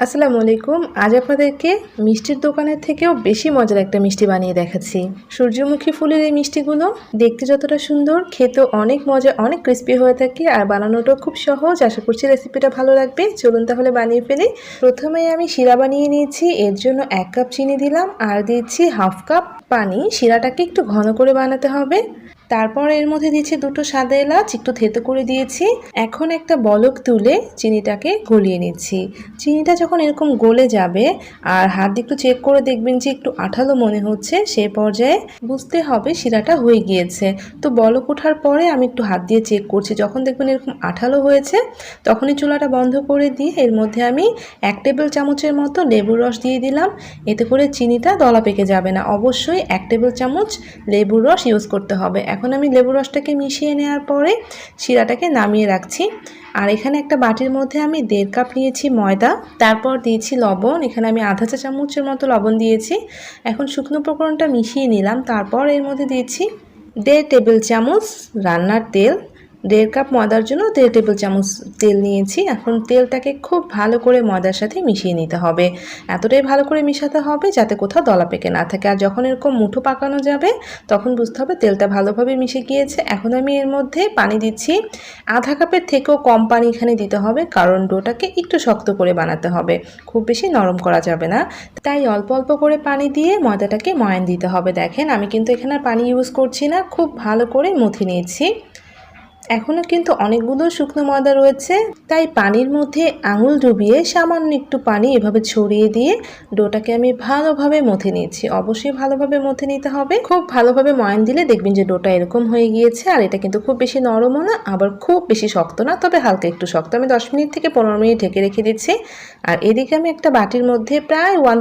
আসসালামু আলাইকুম। আজ আপনাদেরকে মিষ্টির দোকানের থেকেও বেশি মজার একটা মিষ্টি বানিয়ে দেখাচ্ছি। সূর্যমুখী ফুলের এই মিষ্টিগুলো দেখতে যতটা সুন্দর, খেতেও অনেক মজা, অনেক ক্রিস্পি হয়ে থাকে আর বানানোটাও খুব সহজ। আশা করছি রেসিপিটা ভালো লাগবে। চলুন তাহলে বানিয়ে ফেলি। প্রথমে আমি শিরা বানিয়ে নিয়েছি। এর জন্য এক কাপ চিনি দিলাম আর দিচ্ছি হাফ কাপ পানি। শিরাটাকে একটু ঘন করে বানাতে হবে। তারপর এর মধ্যে দিয়েছি দুটো সাদা এলাচ, একটু থেতো করে দিয়েছি। এখন একটা বলক তুলে চিনিটাকে গলিয়ে নিচ্ছি। চিনিটা যখন এরকম গলে যাবে আর হাত একটু চেক করে দেখবেন যে একটু আঠালো মনে হচ্ছে সেই পর্যায়ে বুঝতে হবে শিরাটা হয়ে গিয়েছে। তো বলক ওঠার পরে আমি একটু হাত দিয়ে চেক করছি। যখন দেখবেন এরকম আঠালো হয়েছে, তখনই চুলাটা বন্ধ করে দিয়ে এর মধ্যে আমি এক টেবিল চামচের মতো লেবুর রস দিয়ে দিলাম। এতে করে চিনিটা দলা পেকে যাবে না। অবশ্যই এক টেবিল চামচ লেবুর রস ইউজ করতে হবে। এখন আমি লেবু রসটাকে মিশিয়ে নেওয়ার পরে শিরাটাকে নামিয়ে রাখছি। আর এখানে একটা বাটির মধ্যে আমি দেড় কাপ নিয়েছি ময়দা, তারপর দিয়েছি লবণ। এখানে আমি আধা চা চামচের মতো লবণ দিয়েছি। এখন শুকনো উপকরণটা মিশিয়ে নিলাম। তারপর এর মধ্যে দিয়েছি দেড় টেবিল চামচ রান্নার তেল। দেড় কাপ ময়দার জন্য দেড় টেবিল চামচ তেল নিয়েছি। এখন তেলটাকে খুব ভালো করে ময়দার সাথে মিশিয়ে নিতে হবে। এতটাই ভালো করে মিশাতে হবে যাতে কোথাও দলা পেকে না থাকে। আর যখন এরকম মুঠো পাকানো যাবে, তখন বুঝতে হবে তেলটা ভালোভাবে মিশে গিয়েছে। এখন আমি এর মধ্যে পানি দিচ্ছি। আধা কাপের থেকেও কম পানি এখানে দিতে হবে, কারণ ডোটাকে একটু শক্ত করে বানাতে হবে। খুব বেশি নরম করা যাবে না। তাই অল্প অল্প করে পানি দিয়ে ময়দাটাকে ময়ান দিতে হবে। দেখেন, আমি কিন্তু এখানে পানি ইউজ করছি না। খুব ভালো করে মুথি নিয়েছি। এখনও কিন্তু অনেকগুলো শুকনো ময়দা রয়েছে, তাই পানির মধ্যে আঙুল ডুবিয়ে সামান্য একটু পানি এভাবে ছড়িয়ে দিয়ে ডোটাকে আমি ভালোভাবে মথে নিয়েছি। অবশ্যই ভালোভাবে মথে নিতে হবে। খুব ভালোভাবে ময়ান দিলে দেখবেন যে ডোটা এরকম হয়ে গিয়েছে, আর এটা কিন্তু খুব বেশি নরমও না, আবার খুব বেশি শক্ত না, তবে হালকা একটু শক্ত। আমি দশ মিনিট থেকে পনেরো মিনিট ঢেকে রেখে দিচ্ছি। আর এদিকে আমি একটা বাটির মধ্যে প্রায় ওয়ান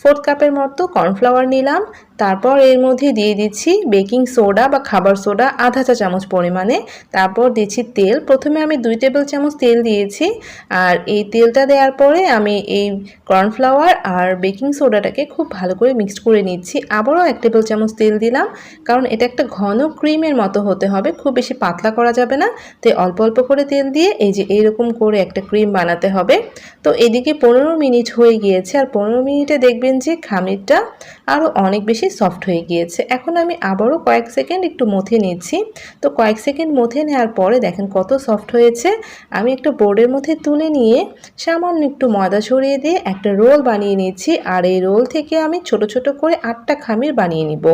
ফোর্থ কাপের মতো কর্নফ্লাওয়ার নিলাম। তারপর এর মধ্যে দিয়ে দিচ্ছি বেকিং সোডা বা খাবার সোডা আধা চা চামচ পরিমাণে। তারপর দিচ্ছি তেল। প্রথমে আমি দুই টেবিল চামচ তেল দিয়েছি। আর এই তেলটা দেওয়ার পরে আমি এই কর্নফ্লাওয়ার আর বেকিং সোডাটাকে খুব ভালো করে মিক্সড করে নিচ্ছি। আবারও এক টেবিল চামচ তেল দিলাম। কারণ এটা একটা ঘন ক্রিমের মতো হতে হবে। খুব বেশি পাতলা করা যাবে না। তাই অল্প অল্প করে তেল দিয়ে এই যে এইরকম করে একটা ক্রিম বানাতে হবে। তো এদিকে পনেরো মিনিট হয়ে গিয়েছে। আর পনেরো মিনিটে দেখবেন যে খামিরটা আরও অনেক বেশি সফট হয়ে গিয়েছে। এখন আমি আবারও কয়েক সেকেন্ড একটু মথে নিচ্ছি। তো কয়েক সেকেন্ড মথে নেওয়ার পরে দেখেন কত সফট হয়েছে। আমি একটা বোর্ডের মধ্যে তুলে নিয়ে সামান্য একটু ময়দা ছড়িয়ে দিয়ে একটা রোল বানিয়ে নিচ্ছি। আর এই রোল থেকে আমি ছোট ছোট করে আটটা খামির বানিয়ে নিব।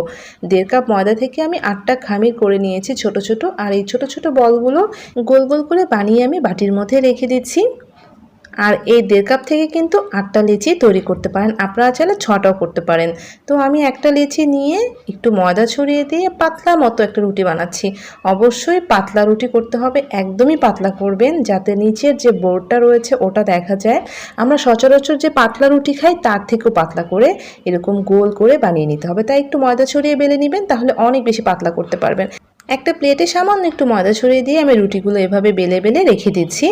দেড় কাপ ময়দা থেকে আমি আটটা খামির করে নিয়েছি ছোট ছোট। আর এই ছোট ছোট বলগুলো গোল গোল করে বানিয়ে আমি বাটির মধ্যে রেখে দিচ্ছি। আর এই দেড় কাপ থেকে কিন্তু আটটা লিচি তৈরি করতে পারেন। আপনারা চাইলে ছটাও করতে পারেন। তো আমি একটা লিচি নিয়ে একটু ময়দা ছড়িয়ে দিয়ে পাতলা মতো একটা রুটি বানাচ্ছি। অবশ্যই পাতলা রুটি করতে হবে, একদমই পাতলা করবেন যাতে নিচের যে বোর্ডটা রয়েছে ওটা দেখা যায়। আমরা সচরাচর যে পাতলা রুটি খাই তার থেকেও পাতলা করে এরকম গোল করে বানিয়ে নিতে হবে। তাই একটু ময়দা ছড়িয়ে বেলে নেবেন, তাহলে অনেক বেশি পাতলা করতে পারবেন। একটা প্লেটে সামান্য একটু ময়দা ছড়িয়ে দিয়ে আমি রুটিগুলো এভাবে বেলে বেলে রেখে দিচ্ছি।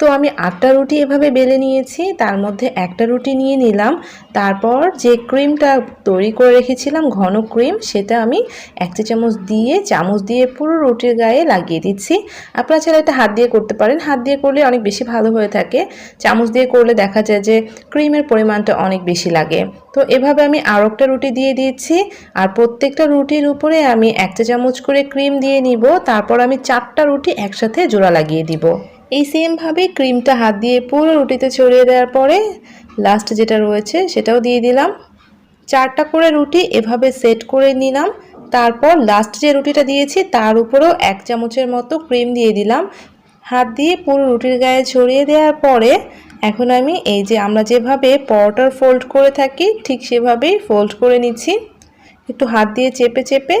তো আমি আটটা রুটি এভাবে বেলে নিয়েছি, তার মধ্যে একটা রুটি নিয়ে নিলাম। তারপর যে ক্রিমটা তৈরি করে রেখেছিলাম, ঘন ক্রিম, সেটা আমি এক চা চামচ দিয়ে চামচ দিয়ে পুরো রুটির গায়ে লাগিয়ে দিচ্ছি। আপনারা চাইলে এটা হাত দিয়ে করতে পারেন। হাত দিয়ে করলে অনেক বেশি ভালো হয়ে থাকে। চামচ দিয়ে করলে দেখা যায় যে ক্রিমের পরিমাণটা অনেক বেশি লাগে। তো এভাবে আমি আরও একটা রুটি দিয়ে দিচ্ছি। আর প্রত্যেকটা রুটির উপরে আমি এক চা চামচ করে ক্রিম দিয়ে নিব। তারপর আমি চারটা রুটি একসাথে জোড়া লাগিয়ে দিব। এই সেমভাবে ক্রিমটা হাত দিয়ে পুরো রুটিতে ছড়িয়ে দেওয়ার পরে লাস্ট যেটা রয়েছে সেটাও দিয়ে দিলাম। চারটা করে রুটি এভাবে সেট করে নিলাম। তারপর লাস্ট যে রুটিটা দিয়েছি তার উপরেও এক চামচের মতো ক্রিম দিয়ে দিলাম। হাত দিয়ে পুরো রুটির গায়ে ছড়িয়ে দেওয়ার পরে এখন আমি এই যে আমরা যেভাবে পরোটার ফোল্ড করে থাকি ঠিক সেভাবেই ফোল্ড করে নিচ্ছি। একটু হাত দিয়ে চেপে চেপে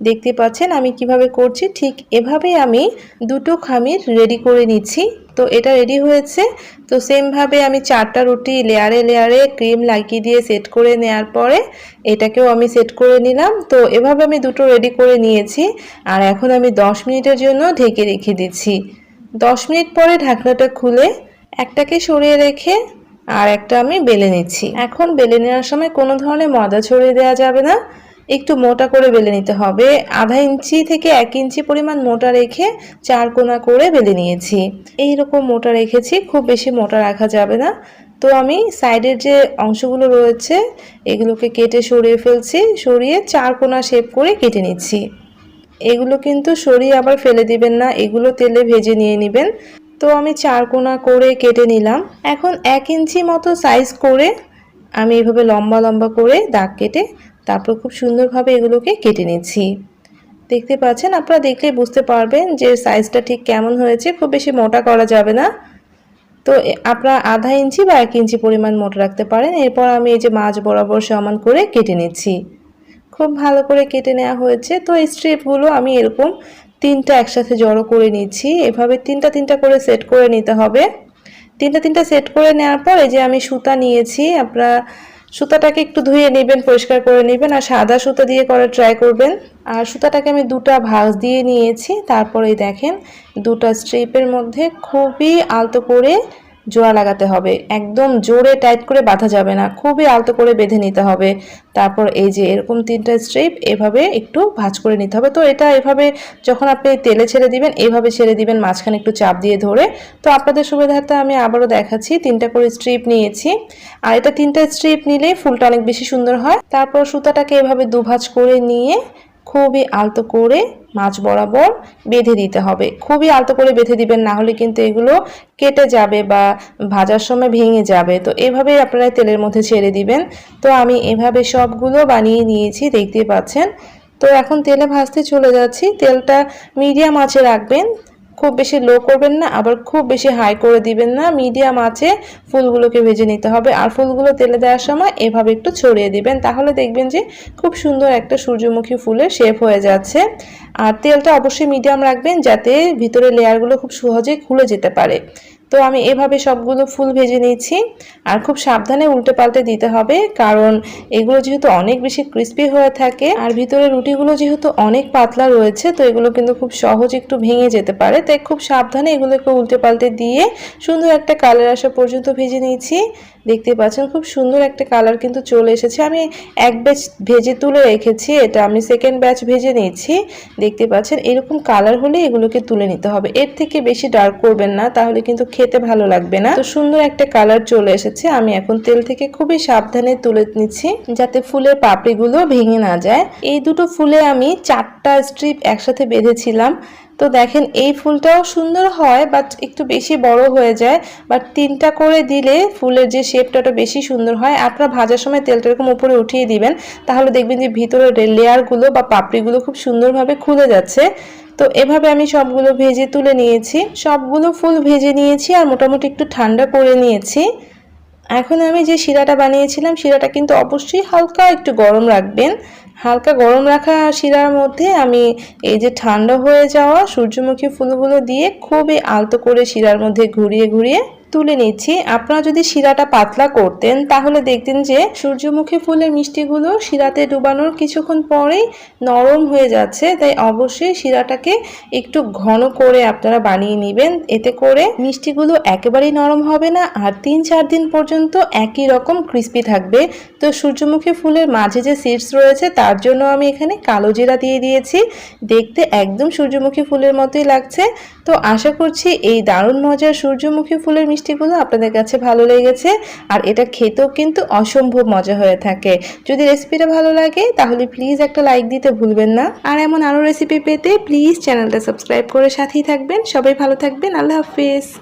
দেখতে পাচ্ছেন আমি কীভাবে করছি, ঠিক এভাবেই আমি দুটো খামির রেডি করে নিচ্ছি। তো এটা রেডি হয়েছে। তো সেমভাবে আমি চারটা রুটি লেয়ারে লেয়ারে ক্রিম লাগিয়ে দিয়ে সেট করে নেওয়ার পরে এটাকেও আমি সেট করে নিলাম। তো এভাবে আমি দুটো রেডি করে নিয়েছি। আর এখন আমি দশ মিনিটের জন্য ঢেকে রেখে দিচ্ছি। দশ মিনিট পরে ঢাকনাটা খুলে একটাকে সরিয়ে রেখে আর একটা আমি বেলে নিচ্ছি। এখন বেলে নেওয়ার সময় কোনো ধরনের ময়দা ছড়িয়ে দেওয়া যাবে না। একটু মোটা করে বেলে নিতে হবে। আধা ইঞ্চি থেকে এক ইঞ্চি পরিমাণ মোটা রেখে চার কোনা করে বেলে নিয়েছি। এই রকম মোটা রেখেছি, খুব বেশি মোটা রাখা যাবে না। তো আমি সাইডের যে অংশগুলো রয়েছে, এগুলোকে কেটে সরিয়ে ফেলছি, সরিয়ে চার কোনা শেপ করে কেটে নিচ্ছি। এগুলো কিন্তু সরিয়ে আবার ফেলে দিবেন না, এগুলো তেলে ভেজে নিয়ে নেবেন। তো আমি চার কোনা করে কেটে নিলাম। এখন এক ইঞ্চি মতো সাইজ করে আমি এভাবে লম্বা লম্বা করে দাগ কেটে তারপর খুব সুন্দরভাবে এগুলোকে কেটে নিচ্ছি। দেখতে পাচ্ছেন, আপনারা দেখলে বুঝতে পারবেন যে সাইজটা ঠিক কেমন হয়েছে, খুব বেশি মোটা করা যাবে না। তো আপনারা আধা ইঞ্চি বা এক ইঞ্চি পরিমাণ মোটা রাখতে পারেন, এরপর আমি এই যে মাছ বরাবর সমান করে কেটে নিচ্ছি। খুব ভালো করে কেটে নেওয়া হয়েছে, তো এই স্ট্রিপগুলো আমি এরকম তিনটা একসাথে জড়ো করে নিচ্ছি। এভাবে তিনটা তিনটা করে সেট করে নিতে হবে। তিনটা তিনটা সেট করে নেওয়ার পর এই যে আমি সুতা নিয়েছি, আপনারা সুতাটাকে একটু ধুয়ে নেবেন, পরিষ্কার করে নেবেন আর সাদা সুতা দিয়ে করে ট্রাই করবেন। আর সুতাটাকে আমি দুটা ভাঁজ দিয়ে নিয়েছি। তারপরে দেখেন দুটা স্ট্রিপের মধ্যে খুবই আলতো করে জোড়া লাগাতে হবে। একদম জোরে টাইট করে বাঁধা যাবে না। খুবই আলতো করে বেঁধে নিতে হবে। তারপর এই যে এরকম তিনটা স্ট্রিপ এভাবে একটু ভাঁজ করে নিতে হবে। তো এটা এভাবে যখন আপনি তেলে ছেড়ে দিবেন, এভাবে ছেড়ে দিবেন, মাঝখানে একটু চাপ দিয়ে ধরে। তো আপনাদের সুবিধার্থে আমি আবারও দেখাচ্ছি। তিনটা করে স্ট্রিপ নিয়েছি। আর এটা তিনটা স্ট্রিপ নিলে ফুলটা অনেক বেশি সুন্দর হয়। তারপর সুতাটাকে এভাবে দুভাঁজ করে নিয়ে খুবই আলতো করে মাছ বরাবর বেঁধে দিতে হবে। খুবই আলতো করে বেঁধে দিবেন, না হলে কিন্তু এগুলো কেটে যাবে বা ভাজার সময় ভেঙে যাবে। তো এভাবেই আপনারা তেলের মধ্যে ছেড়ে দিবেন। তো আমি এভাবে সবগুলো বানিয়ে নিয়েছি দেখতে পাচ্ছেন। তো এখন তেলে ভাজতে চলে যাচ্ছি। তেলটা মিডিয়াম আঁচে রাখবেন। খুব বেশি লো করবেন না, আবার খুব বেশি হাই করে দিবেন না। মিডিয়াম আছে, ফুলগুলোকে ভেজে নিতে হবে। আর ফুলগুলো তেলে দেওয়ার সময় এভাবে একটু ছড়িয়ে দিবেন, তাহলে দেখবেন যে খুব সুন্দর একটা সূর্যমুখী ফুলের শেপ হয়ে যাচ্ছে। আর তেলটা অবশ্যই মিডিয়াম রাখবেন, যাতে ভিতরে লেয়ারগুলো খুব সহজে খুলে যেতে পারে। তো আমি এভাবে সবগুলো ফুল ভেজে নিয়েছি। আর খুব সাবধানে উল্টে পাল্টে দিতে হবে, কারণ এগুলো যেহেতু অনেক বেশি ক্রিস্পি হয়ে থাকে, আর ভিতরে রুটিগুলো যেহেতু অনেক পাতলা রয়েছে, তো এগুলো কিন্তু খুব সহজ একটু ভেঙে যেতে পারে। তাই খুব সাবধানে এগুলোকে উল্টে পাল্টে দিয়ে সুন্দর একটা কালার আসা পর্যন্ত ভেজে নিয়েছি। দেখতে পাচ্ছেন, খুব সুন্দর একটা কালার কিন্তু চলে এসেছে। আমি এক ব্যাচ ভেজে তুলে রেখেছি, এটা আমি সেকেন্ড ব্যাচ ভেজে নিয়েছি। দেখতে পাচ্ছেন, এরকম কালার হলে এগুলোকে তুলে নিতে হবে। এর থেকে বেশি ডার্ক করবেন না, তাহলে কিন্তু খেতে ভালো লাগবে না। তো সুন্দর একটা কালার চলে এসেছে, আমি এখন তেল থেকে খুবই সাবধানে তুলে নিচ্ছি, যাতে ফুলের পাপড়িগুলো ভেঙে না যায়। এই দুটো ফুলে আমি চারটা স্ট্রিপ একসাথে বেঁধেছিলাম। তো দেখেন, এই ফুলটাও সুন্দর হয় বাট একটু বেশি বড় হয়ে যায়। বাট তিনটা করে দিলে ফুলের যে শেপটা বেশি সুন্দর হয়। আপনারা ভাজার সময় তেলটা এরকম উপরে উঠিয়ে দিবেন, তাহলে দেখবেন যে ভিতরের লেয়ারগুলো বা পাপড়িগুলো খুব সুন্দরভাবে খুলে যাচ্ছে। তো এভাবে আমি সবগুলো ভেজে তুলে নিয়েছি। সবগুলো ফুল ভেজে নিয়েছি আর মোটামুটি একটু ঠান্ডা করে নিয়েছি। এখন আমি যে শিরাটা বানিয়েছিলাম, শিরাটা কিন্তু অবশ্যই হালকা একটু গরম রাখবেন। হালকা গরম রাখা শিরার মধ্যে আমি এই যে ঠান্ডা হয়ে যাওয়া সূর্যমুখী ফুলগুলো দিয়ে খুবই আলতো করে শিরার মধ্যে ঘুরিয়ে ঘুরিয়ে তুলে নিচ্ছি। আপনারা যদি শিরাটা পাতলা করতেন, তাহলে দেখতেন যে সূর্যমুখী ফুলের মিষ্টিগুলো শিরাতে ডুবানোর কিছুক্ষণ পরেই নরম হয়ে যাচ্ছে। তাই অবশ্যই শিরাটাকে একটু ঘন করে আপনারা বানিয়ে নেবেন। এতে করে মিষ্টিগুলো একেবারেই নরম হবে না আর তিন চার দিন পর্যন্ত একই রকম ক্রিস্পি থাকবে। তো সূর্যমুখী ফুলের মাঝে যে সিডস রয়েছে, তার জন্য আমি এখানে কালো জিরা দিয়ে দিয়েছি। দেখতে একদম সূর্যমুখী ফুলের মতোই লাগছে। তো আশা করছি এই দারুণ মজার সূর্যমুখী ফুলের মিষ্টিগুলো আপনাদের কাছে ভালো লেগেছে আর এটা খেতেও কিন্তু অসম্ভব মজা হয়ে থাকে। যদি রেসিপিটা ভালো লাগে, তাহলে প্লিজ একটা লাইক দিতে ভুলবেন না। আর এমন আরও রেসিপি পেতে প্লিজ চ্যানেলটা সাবস্ক্রাইব করে সাথেই থাকবেন। সবাই ভালো থাকবেন। আল্লাহ হাফিজ।